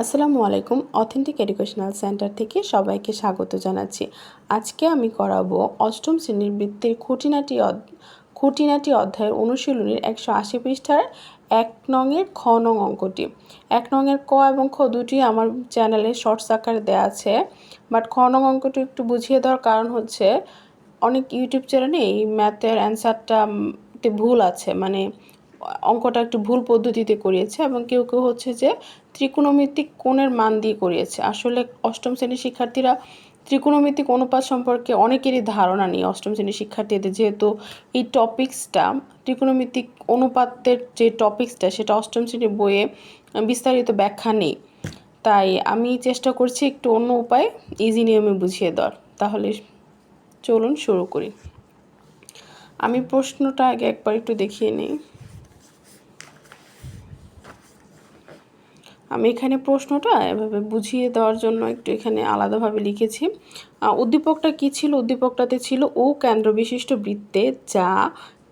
আসসালামু আলাইকুম authentic educational centre থেকে সবাইকে স্বাগত জানাচ্ছি। আজকে আমি করাবো অষ্টম শ্রেণির বৃত্তির খুঁটিনাটি খুঁটিনাটি অধ্যায়ের অনুশীলনীর একশো আশি পৃষ্ঠার এক নংয়ের খ নং অঙ্কটি। এক নংয়ের ক এবং খ দুটি আমার চ্যানেলে শর্টস আকারে দেওয়া আছে, বাট খ নং অঙ্কটি একটু বুঝিয়ে দেওয়ার কারণ হচ্ছে, অনেক ইউটিউব চ্যানেলে এই ম্যাথের অ্যান্সারটা ভুল আছে। মানে অঙ্কটা একটু ভুল পদ্ধতিতে করিয়েছে এবং কেউ কেউ হচ্ছে যে ত্রিকোণমিতিক কোণের মান দিয়ে করিয়েছে। আসলে অষ্টম শ্রেণির শিক্ষার্থীরা ত্রিকোণমিতিক অনুপাত সম্পর্কে অনেকেরই ধারণা নেই অষ্টম শ্রেণির শিক্ষার্থীদের। যেহেতু এই টপিক্সটা, ত্রিকোণমিতিক অনুপাতের যে টপিক্সটা, সেটা অষ্টম শ্রেণির বইয়ে বিস্তারিত ব্যাখ্যা নেই। তাই আমি চেষ্টা করছি একটু অন্য উপায় ইজি নিয়মে বুঝিয়ে দেওয়ার। তাহলে চলুন শুরু করি। আমি প্রশ্নটা আগে একবার একটু দেখিয়ে নিই। আমি এখানে প্রশ্নটা এভাবে বুঝিয়ে দেওয়ার জন্য একটু এখানে আলাদাভাবে লিখেছি। উদ্দীপকটা কি ছিল? উদ্দীপকটাতে ছিল ও কেন্দ্র বিশিষ্ট বৃত্তে যা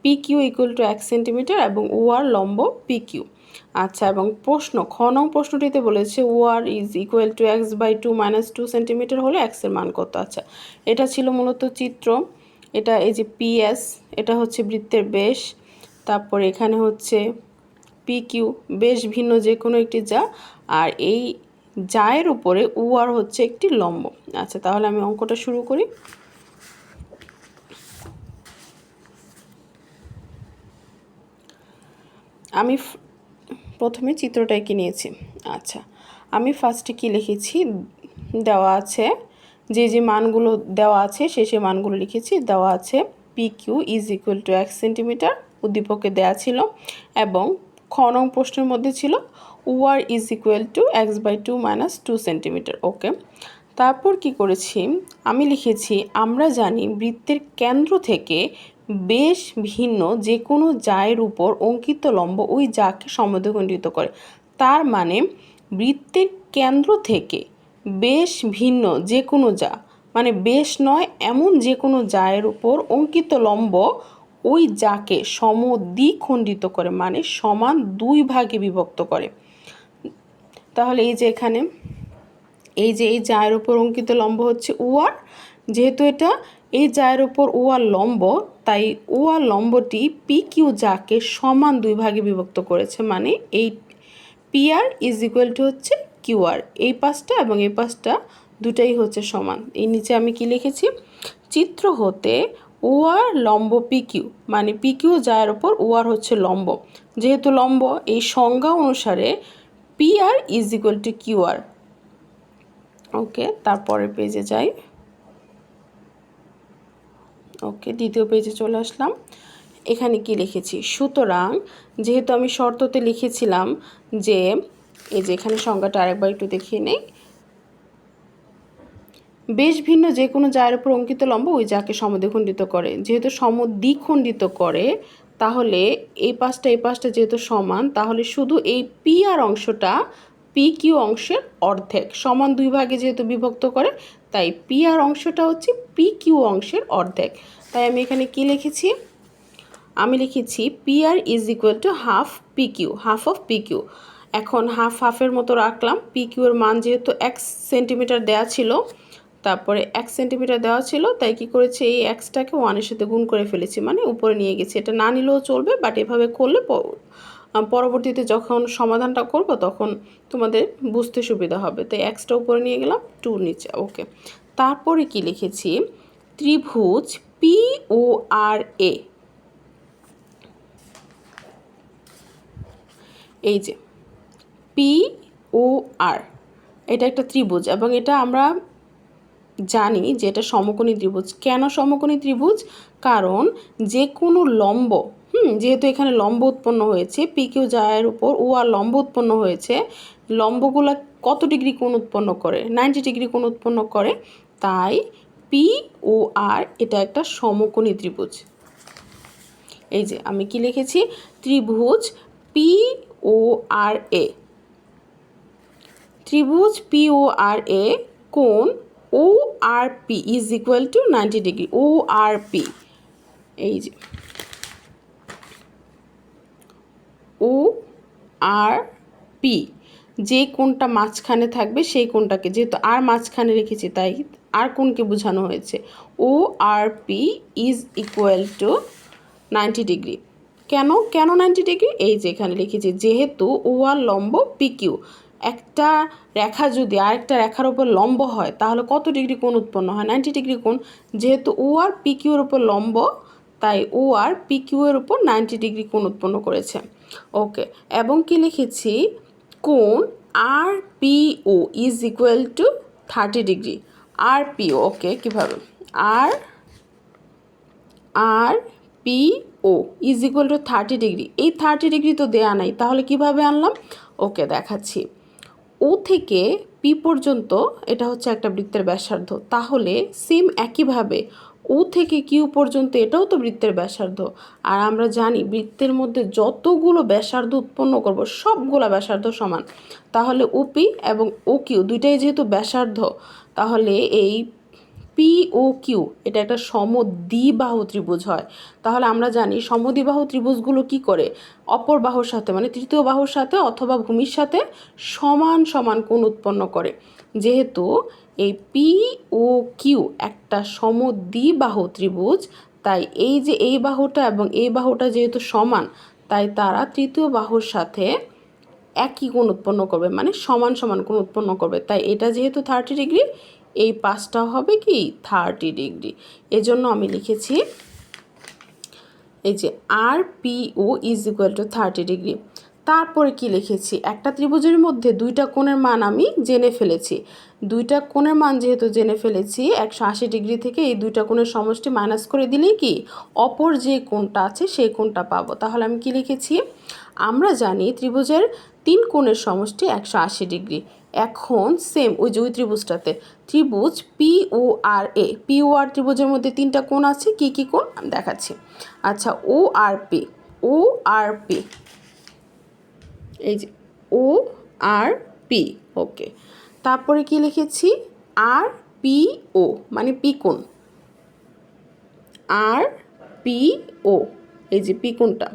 পি কিউ ইকুয়াল টু এক সেন্টিমিটার এবং ও আর লম্ব পি কিউ আচ্ছা এবং প্রশ্ন, খ নং প্রশ্নটিতে বলেছে O R is equal to x by two minus two centimetre হলে এক্সের মান কত? আচ্ছা এটা ছিল মূলত চিত্র। এটা এই যে পিএস এটা হচ্ছে বৃত্তের বেশ। তারপরে এখানে হচ্ছে পি কিউ বেশ ভিন্ন যে কোনো একটি যা। আর এই জায়ের উপরে উ আর হচ্ছে একটি লম্ব। আচ্ছা তাহলে আমি অঙ্কটা শুরু করি। আমি প্রথমে চিত্রটা এঁকে নিয়েছি। আচ্ছা আমি ফার্স্টে কি লিখেছি? দেওয়া আছে, যে যে মানগুলো দেওয়া আছে, সে সে মানগুলো লিখেছি। দেওয়া আছে P Q is equal to এক সেন্টিমিটার উদ্দীপকে দেওয়া ছিল। এবং খ নং প্রশ্নের মধ্যে ছিল, OR is equal to x by two minus two centimetre, okay? তারপর কি করেছি? আমি লিখেছি, আমরা জানি বৃত্তের কেন্দ্র থেকে বেশ ভিন্ন যে কোনো জায়ের উপর অঙ্কিত লম্ব ওই জাকে সমদ্বিখণ্ডিত করে। তার মানে বৃত্তের কেন্দ্র থেকে বেশ ভিন্ন যে কোনো যা মানে বেশ নয়, এমন যে কোনো জায়ের উপর অঙ্কিত লম্ব ওই যাকে সমদ্বিখণ্ডিত করে মানে সমান দুই ভাগে বিভক্ত করে। তাহলে এই যে এখানে, এই যে এই জায়ের ওপর অঙ্কিত লম্ব হচ্ছে ওয়ার যেহেতু এটা এই জায়ের ওপর ওয়ার লম্ব, তাই ওয়ার লম্বটি পি কিউ যাকে সমান দুই ভাগে বিভক্ত করেছে মানে এই P R is equal to হচ্ছে কিউআর এই পাশটা এবং এই পাশটা দুটাই হচ্ছে সমান। এই নিচে আমি কি লিখেছি? চিত্র হতে ওয়ার লম্ব পিকিউ মানে পিকিউ যায়ের ওপর ওয়ার হচ্ছে লম্ব। যেহেতু লম্ব, এই সংজ্ঞা অনুসারে PR is equal to Q R okay তারপরের পেজে যাই। ওকে দ্বিতীয় পেজে চলে আসলাম। এখানে কি লিখেছি? সুতরাং, যেহেতু আমি শর্ততে লিখেছিলাম যে, এই যে এখানে সংজ্ঞাটা আরেকবার একটু দেখিয়ে নেই বেশ ভিন্ন যে কোনো জায়ের উপর অঙ্কিত লম্ব ওই যাকে সমদ্বিখণ্ডিত করে। যেহেতু সমদ্বিখণ্ডিত করে, তাহলে এই পাশটা এই পাশটা যেহেতু সমান, তাহলে শুধু এই পি আর অংশটা পি কিউ অংশের অর্ধেক। সমান দুই ভাগে যেহেতু বিভক্ত করে, তাই পি আর অংশটা হচ্ছে পি কিউ অংশের অর্ধেক। তাই আমি এখানে কি লিখেছি? আমি লিখেছি P R is equal to half P Q half of P Q এখন হাফ হাফের মতো রাখলাম। পি কিউ এর মান যেহেতু এক সেন্টিমিটার দেওয়া ছিল তারপরে এক সেন্টিমিটার দেওয়া ছিল, তাই কি করেছে, এই এক্সটাকে ওয়ানের সাথে গুণ করে ফেলেছি মানে উপরে নিয়ে গেছি। এটা না নিলেও চলবে বাট এভাবে করলে পরবর্তীতে যখন সমাধানটা করব, তখন তোমাদের বুঝতে সুবিধা হবে। তাই এক্সটা উপরে নিয়ে গেলাম টু নিচে ওকে তারপরে কি লিখেছি? ত্রিভুজ পি ও আর এ এই যে পি ও আর এটা একটা ত্রিভুজ, এবং এটা আমরা জানি যে এটা সমকোণী ত্রিভুজ। কেন সমকোণী ত্রিভুজ? কারণ যে কোনো লম্ব, হুম, যেহেতু এখানে লম্ব উৎপন্ন হয়েছে পি কিউ জায়ের উপর ও আর লম্ব উৎপন্ন হয়েছে, লম্বগুলো কত ডিগ্রি কোণ উৎপন্ন করে? নাইনটি ডিগ্রি কোণ উৎপন্ন করে। তাই পি ও আর এটা একটা সমকোণী ত্রিভুজ। এই যে আমি কি লিখেছি? ত্রিভুজ পি ও আর এ ত্রিভুজ পি ও আর এ কোণ O R P is equal to ninety degree O R P এই যে ও আর পি যে কোনটা মাঝখানে থাকবে সেই কোনটাকে যেহেতু আর মাঝখানে রেখেছি, তাই আর কোনকে বোঝানো হয়েছে। O R P is equal to ninety degree কেন? কেন নাইনটি ডিগ্রি এই যে এখানে লিখেছি, যেহেতু ও আর লম্ব পি কিউ একটা রেখা যদি আরেকটা রেখার উপর লম্ব হয়, তাহলে কত ডিগ্রি কোণ উৎপন্ন হয়? নাইনটি ডিগ্রি কোণ। যেহেতু ও আর পি কিউর উপর লম্ব, তাই ও আর পি কিউ এর উপর নাইনটি ডিগ্রি কোণ উৎপন্ন করেছে। ওকে এবং কি লিখেছি? কোণ R P O is equal to thirty degree. R P O okay কীভাবে? আর R P O is equal to thirty degree. এই থার্টি ডিগ্রি তো দেয়া নাই, তাহলে কীভাবে আনলাম? ওকে দেখাচ্ছি। ও থেকে পি পর্যন্ত এটা হচ্ছে একটা বৃত্তের ব্যাসার্ধ। তাহলে সেম একইভাবে ও থেকে কিউ পর্যন্ত এটাও তো বৃত্তের ব্যাসার্ধ। আর আমরা জানি বৃত্তের মধ্যে যতগুলো ব্যাসার্ধ উৎপন্ন করব, সবগুলো ব্যাসার্ধ সমান। তাহলে ওপি এবং ও কিউ দুইটাই যেহেতু ব্যাসার্ধ, তাহলে এই পি ও কিউ এটা একটা সমদ্বিবাহু ত্রিভুজ হয়। তাহলে আমরা জানি সমদ্বিবাহু ত্রিভুজগুলো কি করে? অপর বাহুর সাথে মানে তৃতীয় বাহুর সাথে অথবা ভূমির সাথে সমান সমান কোণ উৎপন্ন করে। যেহেতু এই পি ও কিউ একটা সমদ্বিবাহু ত্রিভুজ, তাই এই যে এই বাহুটা এবং এই বাহুটা যেহেতু সমান, তাই তারা তৃতীয় বাহুর সাথে একই কোণ উৎপন্ন করবে মানে সমান সমান কোণ উৎপন্ন করবে। তাই এটা যেহেতু থার্টি ডিগ্রি এই পাঁচটা হবে কি থার্টি ডিগ্রি। এজন্য আমি লিখেছি এই যে R P O is equal to thirty degree. তারপরে কি লিখেছি? একটা ত্রিভুজের মধ্যে দুইটা কোণের মান আমি জেনে ফেলেছি। দুইটা কোণের মান যেহেতু জেনে ফেলেছি, একশো আশি ডিগ্রি থেকে এই দুইটা কোণের সমষ্টি মাইনাস করে দিলেই কি? অপর যে কোণটা আছে সেই কোণটা পাবো। তাহলে আমি কি লিখেছি? আমরা জানি ত্রিভুজের তিন কোণের সমষ্টি একশো আশি ডিগ্রি। এখন সেম ওই যে ওই ত্রিভুজটাতে। ত্রিভুজ পি ও আর এ পি ও আর ত্রিভুজের মধ্যে তিনটা কোণ আছে, কি কি কোণ? দেখাচ্ছি। আচ্ছা ও R P O R P এই যে ও আর পি ওকে তারপরে কি লিখেছি? আর পি ও মানে পি কোণ। আর পি ও এই যে পি কোণটা।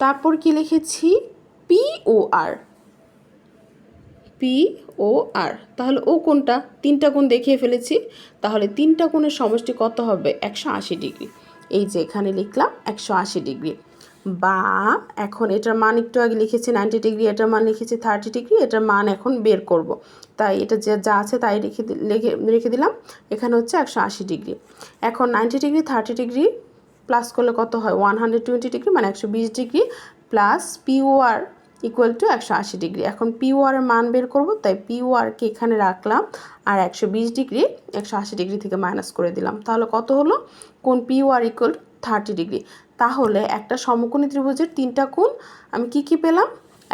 তারপর কি লিখেছি? P O R P O আর তাহলে ও কোনটা? তিনটা কোণ দেখিয়ে ফেলেছি। তাহলে তিনটা কোণের সমষ্টি কত হবে? একশো আশি ডিগ্রি। এই যে এখানে লিখলাম একশো আশি ডিগ্রি। বা এখন এটার মান একটু আগে লিখেছি নাইনটি ডিগ্রি, এটার মান লিখেছি থার্টি ডিগ্রি, এটার মান এখন বের করব। তাই এটা যে, যা আছে তাই রেখে রেখে রেখে দিলাম। এখানে হচ্ছে একশো আশি ডিগ্রি। এখন ninety degree, thirty degree plus করলে কত হয়? ওয়ান হান্ড্রেড টোয়েন্টি ডিগ্রি মানে একশো বিশ degree plus POR equal to একশো আশি ডিগ্রি এখন পিওআরের মান বের করব, তাই পিওআরকে এখানে রাখলাম আর একশো বিশ ডিগ্রি একশো আশি ডিগ্রি থেকে মাইনাস করে দিলাম। তাহলে কত হলো? কোন পিওআর ইকুয়াল থার্টি ডিগ্রি তাহলে একটা সমকোণী ত্রিভুজের তিনটা কোণ আমি কি কি পেলাম?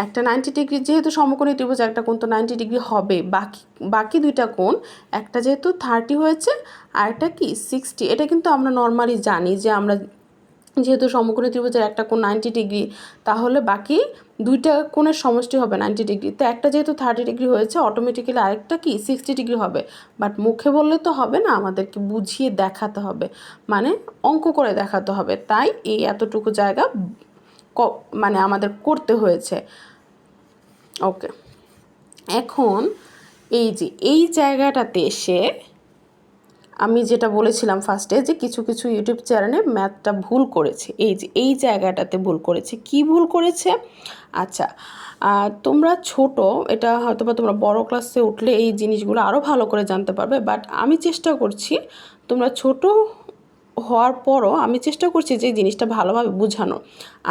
একটা নাইনটি ডিগ্রি যেহেতু সমকোণী ত্রিভুজ একটা কোণ তো নাইনটি ডিগ্রি হবে। বাকি বাকি দুইটা কোণ, একটা যেহেতু থার্টি হয়েছে, আর একটা কি সিক্সটি এটা কিন্তু আমরা নর্মালি জানি যে আমরা যেহেতু সমকোণী ত্রিভুজের একটা কোণ নাইনটি ডিগ্রি তাহলে বাকি দুইটা কোণের সমষ্টি হবে নাইনটি ডিগ্রি তো একটা যেহেতু থার্টি ডিগ্রি হয়েছে অটোমেটিক্যালি আরেকটা কি সিক্সটি ডিগ্রি হবে। বাট মুখে বললে তো হবে না, আমাদেরকে বুঝিয়ে দেখাতে হবে। মানে অঙ্ক করে দেখাতে হবে। তাই এই এতটুকু জায়গা মানে আমাদের করতে হয়েছে। ওকে এখন এই যে, এই জায়গাটাতে এসে আমি যেটা বলেছিলাম ফার্স্টে যে কিছু কিছু ইউটিউব চ্যানেলে ম্যাথটা ভুল করেছে। এই যে, এই জায়গাটাতে ভুল করেছে। কি ভুল করেছে? আচ্ছা তোমরা ছোট, এটা হয়তো বা তোমরা বড় ক্লাসে উঠলে এই জিনিসগুলো আরও ভালো করে জানতে পারবে বাট আমি চেষ্টা করছি, তোমরা ছোট হওয়ার পরও আমি চেষ্টা করছি যে জিনিসটা ভালোভাবে বোঝানো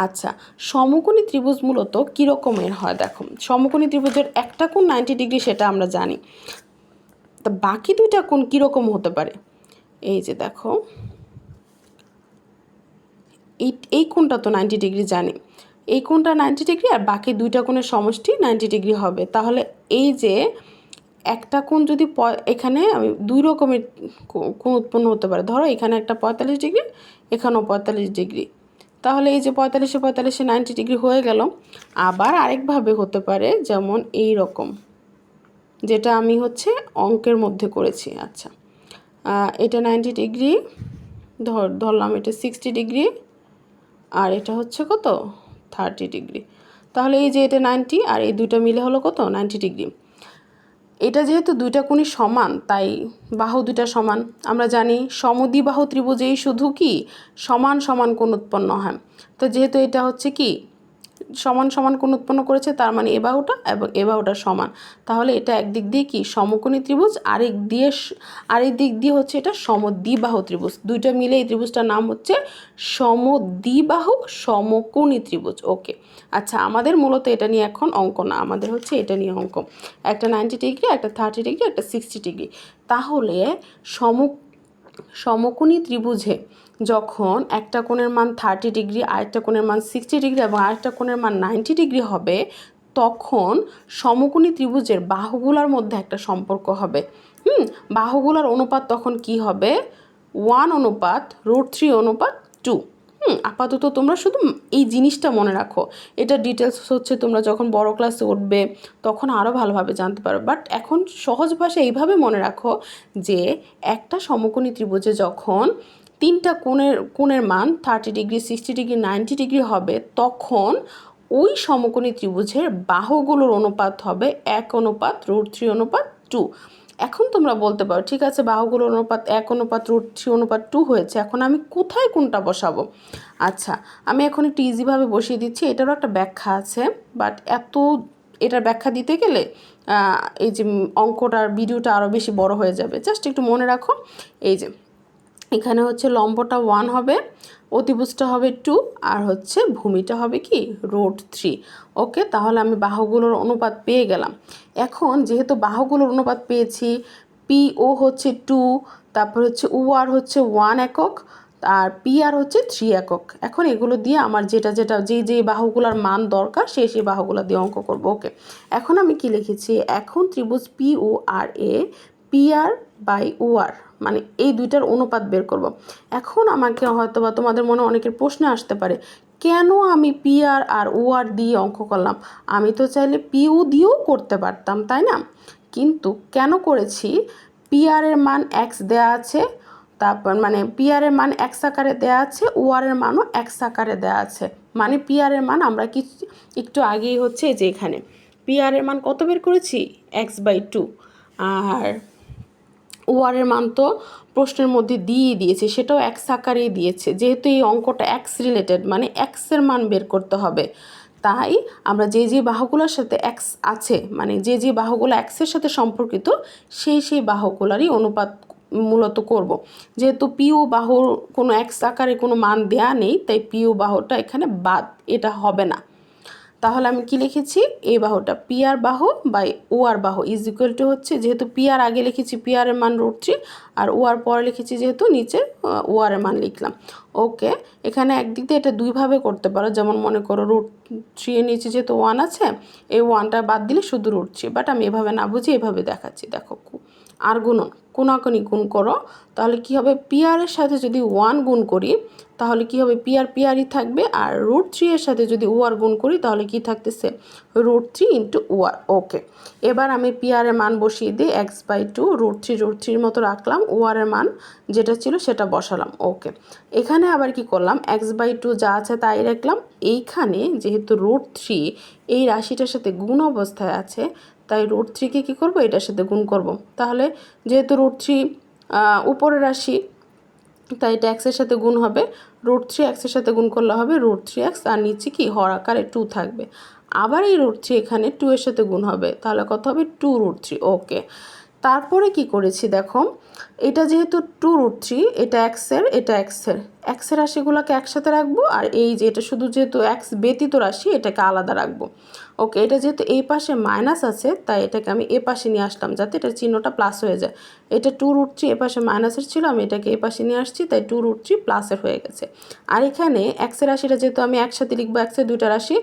আচ্ছা সমকোণী ত্রিভুজ মূলত কীরকমের হয়? দেখো, সমকোণী ত্রিভুজের একটা কোণ নাইনটি ডিগ্রি সেটা আমরা জানি। তা বাকি দুইটা কোণ কীরকম হতে পারে? এই যে দেখো। এই এই কোণটা তো নাইনটি ডিগ্রি জানি। এই কোণটা নাইনটি ডিগ্রি আর বাকি দুইটা কোণের সমষ্টি নাইনটি ডিগ্রি হবে। তাহলে এই যে একটা কোণ যদি প, এখানে আমি দুই রকমের কোণ উৎপন্ন হতে পারে। ধরো এখানে একটা পঁয়তাল্লিশ ডিগ্রি এখানেও পঁয়তাল্লিশ ডিগ্রি তাহলে এই যে পঁয়তাল্লিশে পঁয়তাল্লিশে নাইনটি ডিগ্রি হয়ে গেল। আবার আরেকভাবে হতে পারে যেমন এই রকম যেটা আমি হচ্ছে অঙ্কের মধ্যে করেছি আচ্ছা। এটা নাইনটি ডিগ্রি ধর, ধরলাম এটা সিক্সটি ডিগ্রি আর এটা হচ্ছে কত? থার্টি ডিগ্রি তাহলে এই যে এটা নাইনটি আর এই দুইটা মিলে হলো কত? নাইনটি ডিগ্রি এটা যেহেতু দুইটা কোণই সমান, তাই বাহু দুইটা সমান। আমরা জানি সমদ্বিবাহু ত্রিভুজেই শুধু কি? সমান সমান কোণ উৎপন্ন হয়। তো যেহেতু এটা হচ্ছে কি? সমান সমান কোণ উৎপন্ন করেছে, তার মানে এ বাহুটা এবং এ সমান। তাহলে এটা একদিক দিয়ে কি? সমকোণী ত্রিভুজ, আরেক দিয়ে আরেক দিক দিয়ে হচ্ছে এটা সমদ্বিবাহু ত্রিভুজ। দুইটা মিলে এই ত্রিভুজটার নাম হচ্ছে সমদ্বিবাহু সমকোণী ত্রিভুজ। ওকে। আচ্ছা আমাদের মূলত এটা নিয়ে এখন অঙ্ক না, আমাদের হচ্ছে এটা নিয়ে অঙ্ক। একটা নাইনটি ডিগ্রি একটা থার্টি ডিগ্রি একটা সিক্সটি ডিগ্রি তাহলে সম সমকোণী ত্রিভুজে যখন একটা কোণের মান থার্টি ডিগ্রি আরেকটা কোণের মান সিক্সটি ডিগ্রি এবং আরেকটা কোণের মান নাইনটি ডিগ্রি হবে, তখন সমকোণী ত্রিভুজের বাহুগুলোর মধ্যে একটা সম্পর্ক হবে। হুম? বাহুগুলোর অনুপাত তখন কি হবে? ওয়ান অনুপাত রুট থ্রি অনুপাত টু হুম? আপাতত তোমরা শুধু এই জিনিসটা মনে রাখো। এটা ডিটেলস হচ্ছে তোমরা যখন বড় ক্লাসে উঠবে, তখন আরও ভালোভাবে জানতে পারো। বাট এখন সহজ ভাষায় এইভাবে মনে রাখো যে একটা সমকোণী ত্রিভুজে যখন তিনটা কোণের কোণের মান thirty degree sixty degree ninety degree হবে, তখন ওই সমকোণী ত্রিভুজের বাহুগুলোর অনুপাত হবে এক অনুপাত রুট থ্রি অনুপাত টু এখন তোমরা বলতে পারো, ঠিক আছে, বাহুগুলোর অনুপাত এক অনুপাত রুট থ্রি অনুপাত টু হয়েছে, এখন আমি কোথায় কোনটা বসাবো? আচ্ছা আমি এখন একটু ইজিভাবে বসিয়ে দিচ্ছি, এটারও একটা ব্যাখ্যা আছে বাট এত, এটার ব্যাখ্যা দিতে গেলে এই যে অঙ্কটার ভিডিওটা আরও বেশি বড় হয়ে যাবে। জাস্ট একটু মনে রাখো, এই যে এখানে হচ্ছে লম্বটা ওয়ান হবে, অতিভুজটা হবে টু আর হচ্ছে ভূমিটা হবে কি রোড থ্রি ওকে তাহলে আমি বাহুগুলোর অনুপাত পেয়ে গেলাম। এখন যেহেতু বাহুগুলোর অনুপাত পেয়েছি পি ও হচ্ছে টু তারপর হচ্ছে আর হচ্ছে ওয়ান একক, আর পি আর হচ্ছে থ্রি একক। এখন এগুলো দিয়ে আমার যেটা যেটা, যে যে বাহুগুলোর মান দরকার সেই সেই বাহুগুলো দিয়ে অঙ্ক করব। ওকে এখন আমি কি লিখেছি? এখন ত্রিভুজ P O R A P R by O R মানে এই দুইটার অনুপাত বের করব। এখন আমাকে হয়তো বা তোমাদের মনে অনেকের প্রশ্ন আসতে পারে, কেন আমি পি আর আর ও আর দিয়ে অঙ্ক করলাম? আমি তো চাইলে পি ও দিয়েও করতে পারতাম, তাই না? কিন্তু কেন করেছি? পি মান এক্স দেয়া আছে, তারপর মানে পি আর এর মান এক্স আকারে দেয়া আছে ও আর এর মানও এক্স আকারে দেয়া আছে। মানে পি আর এর মান আমরা কি একটু আগেই হচ্ছে যে এখানে। পি আর এর মান কত বের করেছি? এক্স বাই টু আর ওয়ারের মান তো প্রশ্নের মধ্যে দিয়ে দিয়েছে, সেটাও এক্স আকারেই দিয়েছে। যেহেতু এই অঙ্কটা এক্স রিলেটেড মানে এক্সের মান বের করতে হবে। তাই আমরা যে যে বাহুগুলোর সাথে এক্স আছে মানে যে যে বাহুগুলো এক্সের সাথে সম্পর্কিত, সেই সেই বাহুগুলারই অনুপাত মূলত করব। যেহেতু পিও বাহুর কোনো এক্স আকারে কোনো মান দেয়া নেই, তাই পিও বাহুটা এখানে বাদ, এটা হবে না। তাহলে আমি কি লিখেছি? এই বাহুটা। পি আর বাহু বাই ও আর বাহু ইজ ইকুয়াল টু হচ্ছে যেহেতু পি আর আগে লিখেছি পি এর মান রুট থ্রি আর ও আর পরে লিখেছি যেহেতু নিচে ও আর এর মান লিখলাম। ওকে, এখানে একদিক দিয়ে এটা দুইভাবে করতে পারো। যেমন মনে করো রুট থ্রি এর নিচে যেহেতু ওয়ান আছে, এই ওয়ানটা বাদ দিলে শুধু রুট থ্রি বাট আমি এভাবে না বুঝি এভাবে দেখাচ্ছি। দেখো আর গুণন কোনাকুনি গুণ করো, তাহলে কি হবে? পিয়ারের সাথে যদি ওয়ান গুণ করি, তাহলে কি হবে? পিয়ার পিয়ারই থাকবে। আর রুট থ্রি এর সাথে যদি ওয়ার গুণ করি, তাহলে কি থাকতেছে? Root three into OR okay এবার আমি পিয়ারের মান বসিয়ে দিই x by two root three root থ্রির মতো রাখলাম ওয়ারের মান যেটা ছিল সেটা বসালাম ওকে এখানে আবার কি করলাম? এক্স বাই টু যা আছে তাই রাখলাম। এইখানে যেহেতু রুট থ্রি এই রাশিটার সাথে গুণ অবস্থায় আছে তাই রুট থ্রিকে কী করব? এটার সাথে গুণ করব। তাহলে যেহেতু রুট থ্রি উপরের রাশি, তাই এটা এক্সের সাথে গুণ হবে। রুট থ্রি এক্সের সাথে গুণ করলে হবে রুট থ্রি এক্স আর নিচে কি? হর আকারে টু থাকবে। আবার এই রুট থ্রি এখানে টু এর সাথে গুণ হবে। তাহলে কত হবে? টু রুট থ্রি ওকে তারপরে কি করেছি দেখো? এটা যেহেতু টু রুট থ্রি এটা এক্সের এটা এক্সের এক্সের রাশিগুলোকে একসাথে রাখব, আর এই যে এটা শুধু যেহেতু এক্স ব্যতীত রাশি, এটাকে আলাদা রাখব। ওকে, এটা যেহেতু এই পাশে মাইনাস আছে, তাই এটাকে আমি এ পাশে নিয়ে আসলাম যাতে এটার চিহ্নটা প্লাস হয়ে যায়। এটা টু রুট থ্রি এ পাশে মাইনাসের ছিল, আমি এটাকে এ পাশে নিয়ে আসছি, তাই টু রুট থ্রি প্লাসের হয়ে গেছে। আর এখানে এক্সের রাশিটা যেহেতু আমি একসাথে লিখব এক্সের দুইটা রাশি,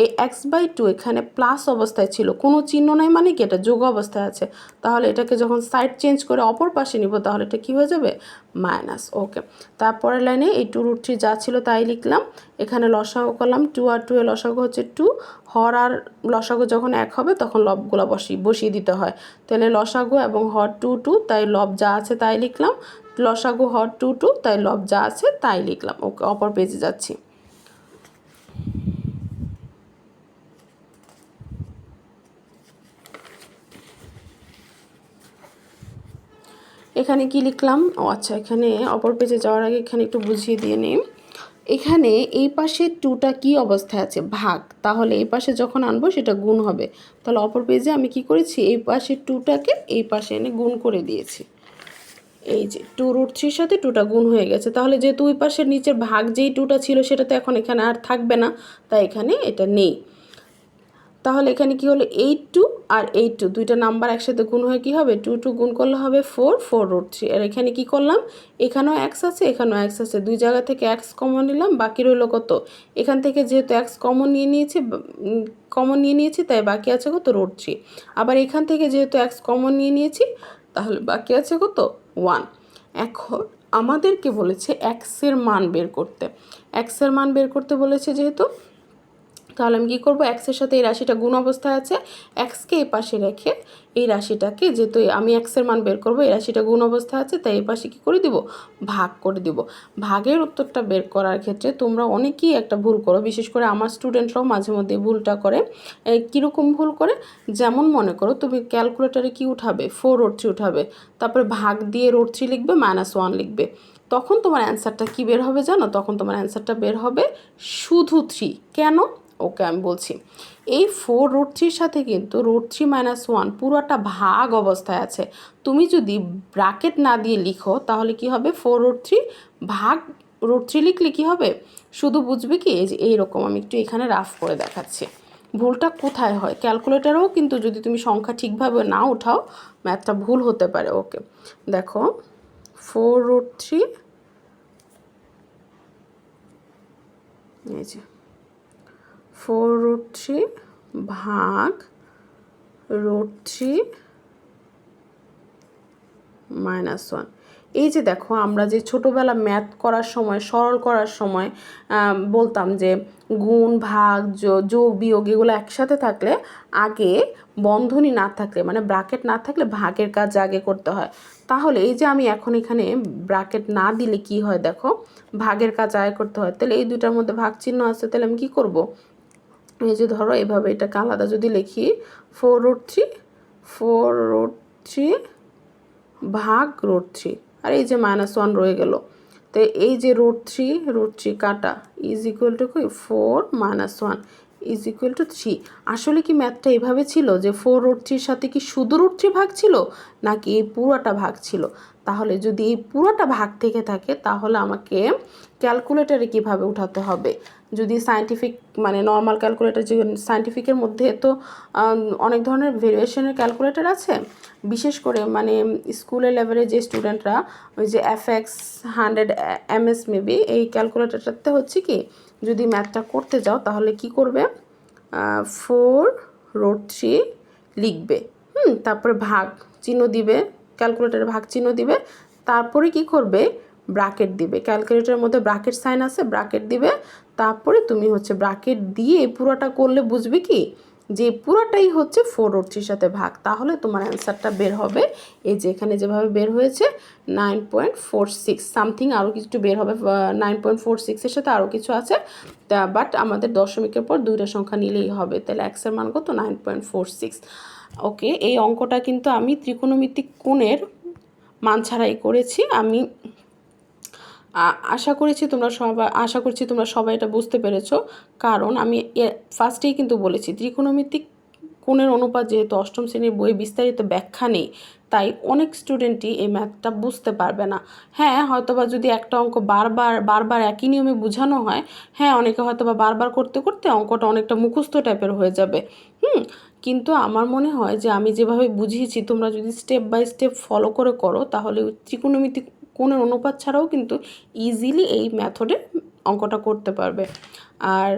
এই এক্স বাই টু এখানে প্লাস অবস্থায় ছিল। কোনো চিহ্ন নাই মানে কি? এটা যোগ অবস্থায় আছে। তাহলে এটাকে যখন সাইড চেঞ্জ করে অপর পাশে নিব, তাহলে এটা কী হয়ে যাবে? Minus, okay. তারপরের লাইনে এই টু রুট থ্রি যা ছিল তাই লিখলাম। এখানে লসাগু করলাম, টু আর টু এ লসাগু হচ্ছে টু, হর আর লসাগু যখন এক হবে তখন লবগুলো বসি, বসিয়ে দিতে হয়। তাহলে লসাগু এবং হর টু টু, তাই লব যা আছে তাই লিখলাম। লসাগু, হর টু টু, তাই লব যা আছে তাই লিখলাম। ওকে, অপর পেজে যাচ্ছি। এখানে কি লিখলাম? ও আচ্ছা এখানে অপর পেজে যাওয়ার আগে এখানে একটু বুঝিয়ে দিয়ে নিই। এখানে এই পাশে টুটা কি অবস্থায় আছে? ভাগ। তাহলে এই পাশে যখন আনব সেটা গুণ হবে। তাহলে অপর পেজে আমি কি করেছি? এই পাশে টুটাকে এই পাশে এনে গুণ করে দিয়েছি। এই যে টু রুট থ্রির সাথে টুটা গুণ হয়ে গেছে। তাহলে যেহেতু ওই পাশের নিচের ভাগ যেই টুটা ছিল সেটা তো এখন এখানে আর থাকবে না, তাই এখানে এটা নেই। তাহলে এখানে কি হলো? এইট টু আর এইট টু দুইটা নাম্বার একসাথে গুণ হয়ে কি হবে? টু টু গুণ করলে হবে ফোর ফোর রুট থ্রি আর এখানে কি করলাম? এখানেও এক্স আছে, এখানেও এক্স আছে। দুই জায়গা থেকে এক্স কমন নিলাম, বাকি রইল কত? এখান থেকে যেহেতু এক্স কমন নিয়ে নিয়েছি কমন নিয়ে নিয়েছি, তাই বাকি আছে কত? রুট থ্রি আবার এখান থেকে যেহেতু এক্স কমন নিয়ে নিয়েছি, তাহলে বাকি আছে কত? ওয়ান এখন আমাদেরকে বলেছে এক্সের মান বের করতে। এক্সের মান বের করতে বলেছে যেহেতু তাহলে আমি কী করব? এক্সের সাথে এই রাশিটা গুণ অবস্থায় আছে। এক্সকে এই পাশে রেখে এই রাশিটাকে যেহেতু আমি এক্সের মান বের করব, এই রাশিটা গুণ অবস্থায় আছে, তাই এই পাশে কী করে দিব? ভাগ করে দিব। ভাগের উত্তরটা বের করার ক্ষেত্রে তোমরা অনেকেই একটা ভুল করো, বিশেষ করে আমার স্টুডেন্টরাও মাঝে মধ্যে ভুলটা করে। কীরকম ভুল করে? যেমন মনে করো তুমি ক্যালকুলেটারে কি উঠাবে? ফোর রোড থ্রি উঠাবে। তারপরে ভাগ দিয়ে রোড থ্রি লিখবে মাইনাস ওয়ান লিখবে। তখন তোমার অ্যান্সারটা কী বের হবে জানো? তখন তোমার অ্যান্সারটা বের হবে শুধু থ্রি কেন? ওকে আমি বলছি। এই ফোর রুট থ্রির সাথে কিন্তু রুট থ্রি মাইনাস ওয়ান পুরোটা ভাগ অবস্থায় আছে। তুমি যদি ব্রাকেট না দিয়ে লিখো তাহলে কি হবে? ফোর রুট থ্রি ভাগ রুট থ্রি লিখলে কী হবে? শুধু বুঝবে কি? এই যে এইরকম আমি একটু এখানে রাফ করে দেখাচ্ছি। ভুলটা কোথায় হয়? ক্যালকুলেটারেও কিন্তু যদি তুমি সংখ্যা ঠিকভাবে না উঠাও ম্যাথটা ভুল হতে পারে। ওকে, দেখো ফোর রুট থ্রি এই যে ফোর রুট থ্রি ভাগ রুট থ্রি মাইনাস ওয়ান। এই যে দেখো, আমরা যে ছোটোবেলা ম্যাথ করার সময়, সরল করার সময় বলতাম যে গুণ, ভাগ যোগ বিয়োগ এগুলো একসাথে থাকলে আগে বন্ধনী না থাকলে মানে ব্রাকেট না থাকলে ভাগের কাজ আগে করতে হয়। তাহলে এই যে আমি এখন এখানে ব্রাকেট না দিলে কি হয় দেখো? ভাগের কাজ আগে করতে হয়। তাহলে এই দুটার মধ্যে ভাগ চিহ্ন আছে, তাহলে আমি কী করব? এই যে ধরো এভাবে এটাকে আলাদা যদি লিখি four root three four root three ভাগ রুট থ্রি আর এই যে মাইনাস ওয়ান রয়ে গেল। তো এই যে রুট থ্রি রুট থ্রি কাটা ইজ ইকুয়াল টু কি? Four minus one is equal to three আসলে কি ম্যাথটা এভাবে ছিল যে ফোর রুট থ্রির সাথে কি শুধু রুট থ্রি ভাগ ছিল, নাকি এই পুরোটা ভাগ ছিল? তাহলে যদি এই পুরোটা ভাগ থেকে থাকে, তাহলে আমাকে ক্যালকুলেটারে কীভাবে উঠাতে হবে? যদি সায়েন্টিফিক মানে নর্মাল ক্যালকুলেটার যে সায়েন্টিফিকের মধ্যে তো অনেক ধরনের ভেরিয়েশনের ক্যালকুলেটার আছে। বিশেষ করে মানে স্কুলের লেভেলে যে স্টুডেন্টরা ওই যে F X hundred M S maybe এই ক্যালকুলেটারটাতে হচ্ছে কি, যদি ম্যাথটা করতে যাও তাহলে কি করবে? ফোর রোড থ্রি লিখবে। হুম, তারপরে ভাগ চিহ্ন দিবে ক্যালকুলেটারে ভাগ চিহ্ন দিবে। তারপরে কি করবে? ব্রাকেট দিবে। ক্যালকুলেটারের মধ্যে ব্রাকেট সাইন আছে ব্রাকেট দিবে। তারপরে তুমি হচ্ছে ব্রাকেট দিয়ে পুরোটা করলে বুঝবে কি? যে পুরোটাই হচ্ছে ফোর ওর সাথে ভাগ। তাহলে তোমার অ্যান্সারটা বের হবে। এই যে এখানে যেভাবে বের হয়েছে nine point four six something আরও কিছু বের হবে নাইন পয়েন্ট ফোর সিক্সের সাথে আরও কিছু আছে। তা বাট আমাদের দশমিকের পর দুইটা সংখ্যা নিলেই হবে। তাহলে এক্সের মান কত? Nine point four six okay এই অঙ্কটা কিন্তু আমি ত্রিকোণমিতিক কোণের মান ছাড়াই করেছি। আমি আশা করেছি তোমরা সবাই আশা করছি তোমরা সবাই এটা বুঝতে পেরেছ। কারণ আমি ফার্স্টেই কিন্তু বলেছি, ত্রিকোণমিতিক কোণের অনুপাত যেহেতু অষ্টম শ্রেণির বই বিস্তারিত ব্যাখ্যা নেই, তাই অনেক স্টুডেন্টই এই ম্যাথটা বুঝতে পারবে না। হ্যাঁ হয়তোবা যদি একটা অঙ্ক বারবার বারবার একই নিয়মে বোঝানো হয় হ্যাঁ অনেকে হয়তোবা বারবার করতে করতে অঙ্কটা অনেকটা মুখস্থ টাইপের হয়ে যাবে। হুম, কিন্তু আমার মনে হয় যে আমি যেভাবে বুঝিয়েছি, তোমরা যদি স্টেপ বাই স্টেপ ফলো করে করো, তাহলে ত্রিকোণমিতিক কোণের অনুপাত ছাড়াও কিন্তু ইজিলি এই মেথডে অঙ্কটা করতে পারবে। আর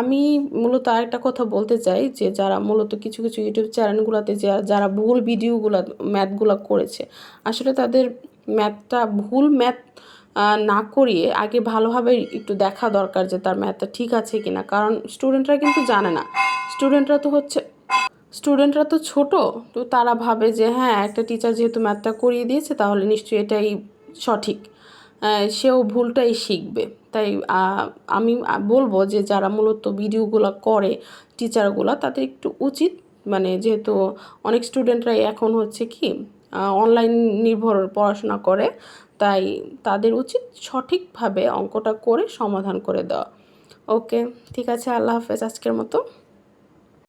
আমি মূলত আরেকটা কথা বলতে চাই যে, যারা মূলত কিছু কিছু ইউটিউব চ্যানেলগুলোতে যারা ভুল ভিডিওগুলো ম্যাথগুলো করেছে, আসলে তাদের ম্যাথটা ভুল ম্যাথ না করিয়ে আগে ভালোভাবে একটু দেখা দরকার যে, তার ম্যাথটা ঠিক আছে কি না কারণ স্টুডেন্টরা কিন্তু জানে না। স্টুডেন্টরা তো হচ্ছে স্টুডেন্টরা তো ছোট, তো তারা ভাবে যে হ্যাঁ একটা টিচার যেহেতু ম্যাথটা করিয়ে দিয়েছে, তাহলে নিশ্চয়ই এটাই সঠিক। সেও ভুলটাই শিখবে। তাই আমি বলব যে, যারা মূলত ভিডিওগুলো করে টিচারগুলো তাদের একটু উচিত। মানে যেহেতু অনেক স্টুডেন্টরাই এখন হচ্ছে কি অনলাইন নির্ভর পড়াশোনা করে, তাই তাদের উচিত সঠিকভাবে অঙ্কটা করে সমাধান করে দেওয়া। ওকে, ঠিক আছে, আল্লাহ হাফেজ, আজকের মতো।